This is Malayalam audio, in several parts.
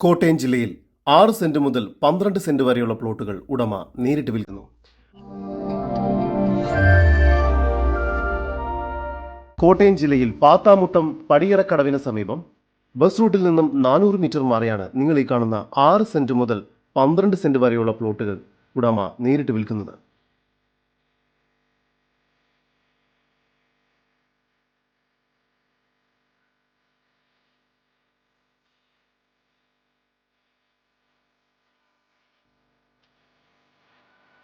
കോട്ടയം ജില്ലയിൽ ആറ് സെന്റ് മുതൽ പന്ത്രണ്ട് സെന്റ് വരെയുള്ള പ്ലോട്ടുകൾ ഉടമ നേരിട്ട് വിൽക്കുന്നു. കോട്ടയം ജില്ലയിൽ പാത്താമുട്ടം പടിയറക്കടവിന് സമീപം ബസ് റൂട്ടിൽ നിന്നും നാനൂറ് മീറ്റർ മാറിയാണ് നിങ്ങൾ ഈ കാണുന്ന ആറ് സെന്റ് മുതൽ പന്ത്രണ്ട് സെന്റ് വരെയുള്ള പ്ലോട്ടുകൾ ഉടമ നേരിട്ട് വിൽക്കുന്നത്.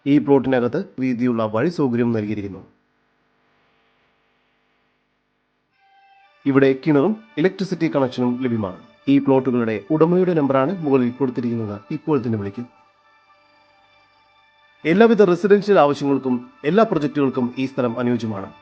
ഈ പ്ലോട്ടിനകത്ത് വീതിയുള്ള വഴി സൗകര്യം നൽകിയിരിക്കുന്നു. ഇവിടെ കിണറും ഇലക്ട്രിസിറ്റി കണക്ഷനും ലഭ്യമാണ്. ഈ പ്ലോട്ടുകളുടെ ഉടമയുടെ നമ്പറാണ് മുകളിൽ കൊടുത്തിരിക്കുന്നത്. ഇപ്പോൾ തന്നെ വിളിക്കും. എല്ലാവിധ റെസിഡൻഷ്യൽ ആവശ്യങ്ങൾക്കും എല്ലാ പ്രൊജക്റ്റുകൾക്കും ഈ സ്ഥലം അനുയോജ്യമാണ്.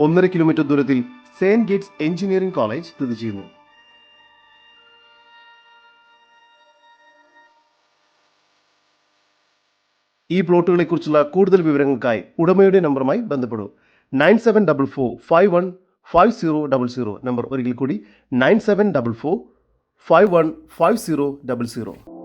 ഒന്നര കിലോമീറ്റർ ദൂരത്തിൽ സെയിന്റ് ഗേറ്റ്സ് എഞ്ചിനീയറിംഗ് കോളേജ് സ്ഥിതി ചെയ്യുന്നു. ഈ പ്ലോട്ടുകളെ കുറിച്ചുള്ള കൂടുതൽ വിവരങ്ങൾക്കായി ഉടമയുടെ നമ്പറുമായി ബന്ധപ്പെടൂ. Nine seven double four five one five zero double zero. Number ഒരിക്കൽ കൂടി nine seven double four five one five zero double zero.